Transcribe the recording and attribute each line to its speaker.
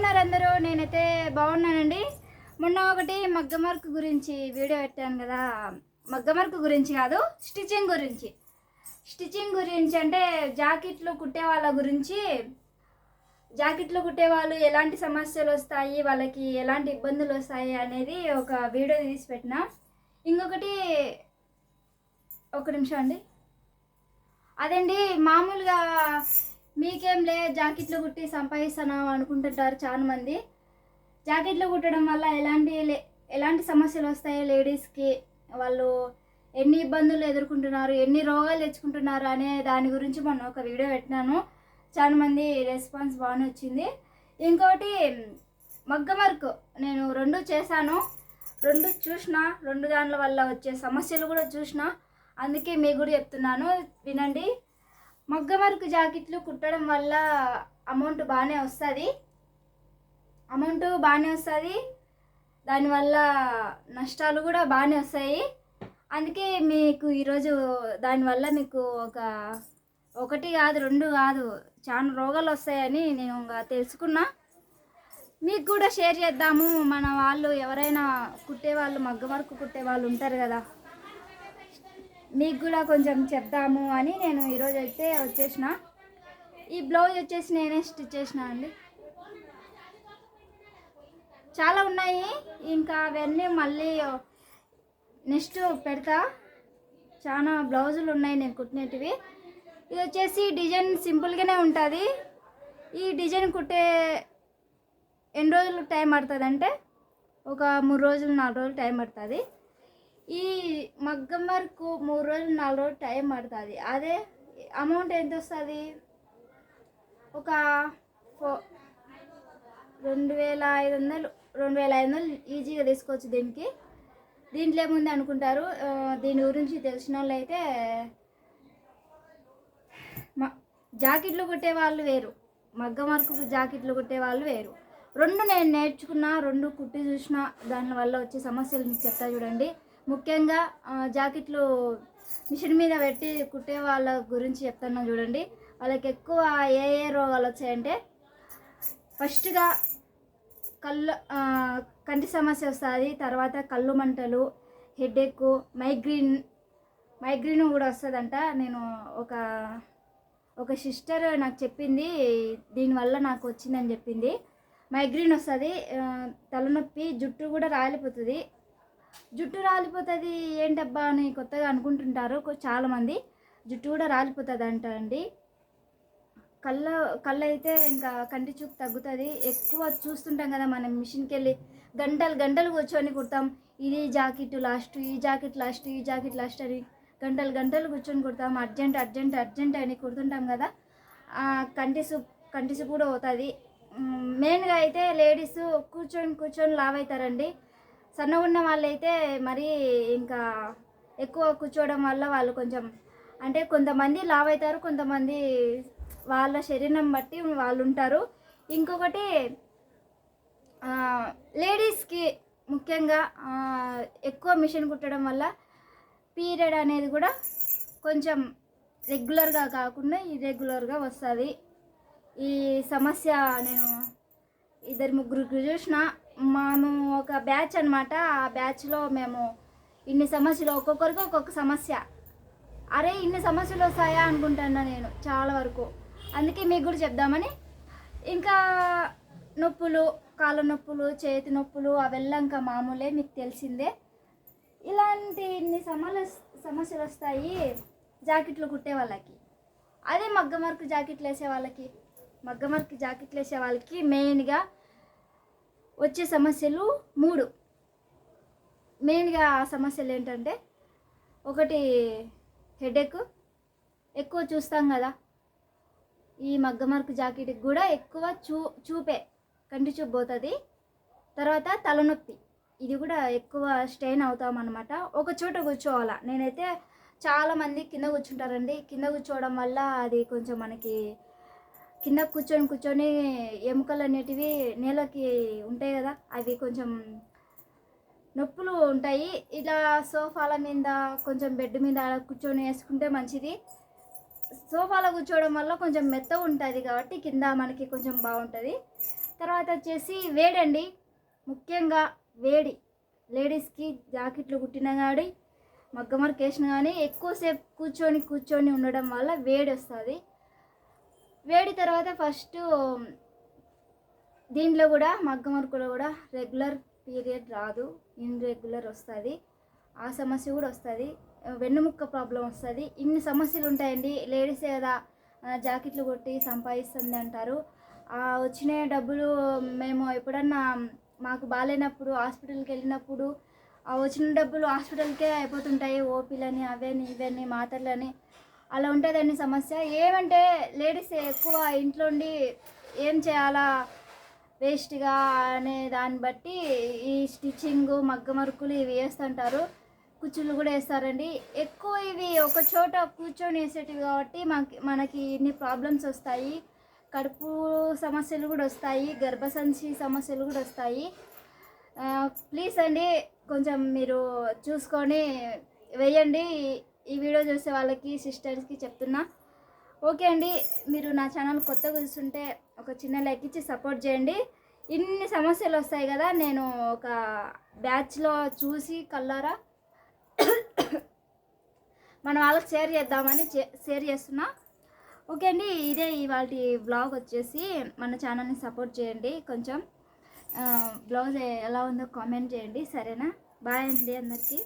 Speaker 1: ఉన్నారు అందరూ? నేనైతే బాగున్నానండి. మొన్న ఒకటి మగ్గం వర్క్ గురించి వీడియో పెట్టాను కదా. మగ్గం వర్క్ గురించి కాదు స్టిచ్చింగ్ గురించి. స్టిచ్చింగ్ గురించి అంటే జాకెట్లు కుట్టే వాళ్ళ గురించి. జాకెట్లు కుట్టే వాళ్ళు ఎలాంటి సమస్యలు వస్తాయి వాళ్ళకి ఎలాంటి ఇబ్బందులు వస్తాయి అనేది ఒక వీడియో తీసి పెట్టిన. ఇంకొకటి ఒక నిమిషం అండి. అదండి మామూలుగా మీకేం లే జాకెట్లు కుట్టి సంపాదిస్తున్నాం అనుకుంటుంటారు చాలా మంది జాకెట్లు కుట్టడం వల్ల ఎలాంటి లే- ఎలాంటి సమస్యలు వస్తాయి లేడీస్కి? వాళ్ళు ఎన్ని ఇబ్బందులు ఎదుర్కొంటున్నారు ఎన్ని రోగాలు తెచ్చుకుంటున్నారు అనే దాని గురించి మొన్న ఒక వీడియో పెట్టినాను. చాలా మంది రెస్పాన్స్ బాగానే వచ్చింది. ఇంకోటి మగ్గం వర్క్ నేను రెండు చేశాను. రెండు చూసిన రెండు దానిల వల్ల వచ్చే సమస్యలు కూడా చూసిన అందుకే మీకు కూడా చెప్తున్నాను. వినండి. మగ్గ వర్క్ జాకెట్లు కుట్టడం వల్ల అమౌంట్ బాగానే వస్తుంది. అమౌంట్ బాగానే వస్తుంది. దానివల్ల నష్టాలు కూడా బాగానే వస్తాయి. అందుకే మీకు ఈరోజు దానివల్ల మీకు ఒక ఒకటి కాదు రెండు కాదు చాలా రోగాలు వస్తాయని నేను ఇంకా తెలుసుకున్నా. మీకు కూడా షేర్ చేద్దాము. మన వాళ్ళు ఎవరైనా కుట్టే వాళ్ళు వరకు వర్క్ కుట్టే వాళ్ళు ఉంటారు కదా. మీకు కూడా కొంచెం చెప్దాము అని నేను ఈరోజు అయితే వచ్చేసిన. ఈ బ్లౌజ్ వచ్చేసి నేనే స్టిచ్ చేసిన అండి. చాలా ఉన్నాయి. ఇంకా అవన్నీ మళ్ళీ నెక్స్ట్ పెడతా. చాలా బ్లౌజులు ఉన్నాయి నేను కుట్టినటివి. ఇది వచ్చేసి డిజైన్ సింపుల్గానే ఉంటుంది. ఈ డిజైన్ కుట్టే ఎన్ని రోజులు టైం పడుతుంది అంటే ఒక మూడు రోజులు నాలుగు రోజులు టైం పడుతుంది. ఈ మగ్గం వరకు మూడు రోజులు నాలుగు రోజులు టైం పడుతుంది. అదే అమౌంట్ ఎంత వస్తుంది ఒక ఫో రెండు వేల ఐదు వందలు రెండు వేల ఐదు వందలు ఈజీగా తీసుకోవచ్చు దీనికి. దీంట్లో ఏముంది అనుకుంటారు? దీని గురించి తెలిసిన వాళ్ళు అయితే జాకెట్లు కుట్టే వాళ్ళు వేరు. మగ్గం వర్క్ జాకెట్లు కుట్టే వాళ్ళు వేరు. రెండు నేను నేర్చుకున్న రెండు కుట్టి చూసిన దానివల్ల వచ్చే సమస్యలు మీకు చెప్తా చూడండి. ముఖ్యంగా జాకెట్లు మిషన్ మీద పెట్టి కుట్టే వాళ్ళ గురించి చెప్తాను చూడండి. వాళ్ళకి ఎక్కువ ఏ ఏ రోగాలు వచ్చాయంటే ఫస్ట్గా కళ్ళు కంటి సమస్య వస్తుంది తర్వాత కళ్ళు మంటలు హెడేక్ మైగ్రీన్ మైగ్రీన్ కూడా వస్తుందంట. నేను ఒక ఒక సిస్టర్ నాకు చెప్పింది దీనివల్ల నాకు వచ్చిందని చెప్పింది. మైగ్రీన్ వస్తుంది తలనొప్పి జుట్టు కూడా రాలిపోతుంది. జుట్టు రాలిపోతుంది ఏంటబ్బా అని కొత్తగా అనుకుంటుంటారు చాలామంది. జుట్టు కూడా రాలిపోతుంది అంట అండి. కళ్ళ కళ్ళు అయితే ఇంకా కంటి చూపు తగ్గుతుంది. ఎక్కువ చూస్తుంటాం కదా మనం మిషన్కి వెళ్ళి గంటలు గంటలు కూర్చొని కుడతాం. ఇది జాకెట్ లాస్ట్ ఈ జాకెట్ లాస్ట్ ఈ జాకెట్ లాస్ట్ అని గంటలు గంటలు కూర్చొని కుడతాం. అర్జెంట్ అర్జెంట్ అర్జెంట్ అని కుడుతుంటాం కదా. కంటి సూప్ కంటి సూప్ కూడా పోతుంది. మెయిన్గా అయితే లేడీస్ కూర్చొని కూర్చొని లావ్ అవుతారండి సన్నగా ఉన్న వాళ్ళైతే మరీ ఇంకా ఎక్కువ కూర్చోవడం వల్ల వాళ్ళు కొంచెం అంటే కొంతమంది లావ్ అవుతారు కొంతమంది వాళ్ళ శరీరం బట్టి వాళ్ళు ఉంటారు ఇంకొకటి లేడీస్కి ముఖ్యంగా ఎక్కువ మిషన్ కుట్టడం వల్ల పీరియడ్ అనేది కూడా కొంచెం రెగ్యులర్గా కాకుండా ఇర్రెగ్యులర్గా వస్తుంది. ఈ సమస్య నేను ఇద్దరు ముగ్గురికి చూసిన మేము ఒక బ్యాచ్ అనమాట ఆ బ్యాచ్లో మేము ఇన్ని సమస్యలు ఒక్కొక్కరికి ఒక్కొక్క సమస్య. అరే ఇన్ని సమస్యలు వస్తాయా అనుకుంటున్నా నేను చాలా వరకు. అందుకే మీకు కూడా చెప్దామని. ఇంకా నొప్పులు కాళ్ళ నొప్పులు చేతి నొప్పులు అవెల్లా ఇంకా మామూలే మీకు తెలిసిందే. ఇలాంటి ఇన్ని సమస్య సమస్యలు వస్తాయి జాకెట్లు కుట్టే వాళ్ళకి. అదే మగ్గం వర్క్ జాకెట్లు వేసే వాళ్ళకి. మగ్గం వర్క్ జాకెట్లు వేసే వాళ్ళకి మెయిన్గా వచ్చే సమస్యలు మూడు. మెయిన్గా ఆ సమస్యలు ఏంటంటే ఒకటి హెడేక్. ఎక్కువ చూస్తాం కదా ఈ మగ్గమార్క్ జాకెట్కి కూడా ఎక్కువ చూ చూపే కంటి చూపు పోతుంది. తర్వాత తలనొప్పి ఇది కూడా ఎక్కువ స్ట్రెయిన్ అవుతాం అనమాట ఒక చోట కూర్చోవాలా? నేనైతే చాలామంది కింద కూర్చుంటారండి. కింద కూర్చోవడం వల్ల అది కొంచెం మనకి కింద కూర్చొని కూర్చొని ఎముకలు అనేటివి నేలకి ఉంటాయి కదా అవి కొంచెం నొప్పులు ఉంటాయి. ఇలా సోఫాల మీద కొంచెం బెడ్ మీద కూర్చొని వేసుకుంటే మంచిది. సోఫాలో కూర్చోవడం వల్ల కొంచెం మెత్తగా ఉంటుంది కాబట్టి కింద మనకి కొంచెం బాగుంటుంది. తర్వాత వచ్చేసి వేడండి ముఖ్యంగా వేడి. లేడీస్కి జాకెట్లు కుట్టిన కానీ మగ్గమరకు వేసిన కానీ ఎక్కువసేపు కూర్చొని కూర్చొని ఉండడం వల్ల వేడి వస్తుంది. వేడి తర్వాత ఫస్ట్ దీంట్లో కూడా మగ్గం వర్క్లో కూడా రెగ్యులర్ పీరియడ్ రాదు. ఇన్రెగ్యులర్ వస్తుంది. ఆ సమస్య కూడా వస్తుంది. వెన్నుముక్క ప్రాబ్లం వస్తుంది. ఇన్ని సమస్యలు ఉంటాయండి. లేడీస్ కదా జాకెట్లు కొట్టి సంపాదిస్తుంది అంటారు. ఆ వచ్చిన డబ్బులు మేము ఎప్పుడన్నా మాకు బాగాలేనప్పుడు హాస్పిటల్కి వెళ్ళినప్పుడు ఆ వచ్చిన డబ్బులు హాస్పిటల్కే అయిపోతుంటాయి. ఓపీలని అవని ఇవని మాత్రలని. అలా ఉంటుందండి సమస్య. ఏమంటే లేడీస్ ఎక్కువ ఇంట్లో ఉండి ఏం చేయాలా? వేస్ట్గా అనే దాన్ని బట్టి ఈ స్టిచ్చింగ్ మగ్గ మరుకులు ఇవి వేస్తుంటారు. కుచ్చులు కూడా వేస్తారండి. ఎక్కువ ఇవి ఒక చోట కూర్చొని వేసేటివి కాబట్టి మనకి మనకి ఇన్ని ప్రాబ్లమ్స్ వస్తాయి. కడుపు సమస్యలు కూడా వస్తాయి. గర్భసంచి సమస్యలు కూడా వస్తాయి. ప్లీజ్ అండి కొంచెం మీరు చూసుకొని వేయండి. ఈ వీడియో చూసే వాళ్ళకి సిస్టర్స్కి చెప్తున్నా. ఓకే అండి మీరు నా ఛానల్ కొత్తగా చూస్తుంటే ఒక చిన్న లైక్ ఇచ్చి సపోర్ట్ చేయండి. ఇన్ని సమస్యలు వస్తాయి కదా నేను ఒక బ్యాచ్లో చూసి కల్లారా మన వాళ్ళకి షేర్ చేద్దామని చే- షేర్ చేస్తున్నా. ఓకే అండి ఇదే ఇవాళ బ్లాగ్ వచ్చేసి మన ఛానల్ని సపోర్ట్ చేయండి కొంచెం. బ్లౌజ్ ఎలా ఉందో కామెంట్ చేయండి సరేనా? బాయ్ అండి అందరికీ.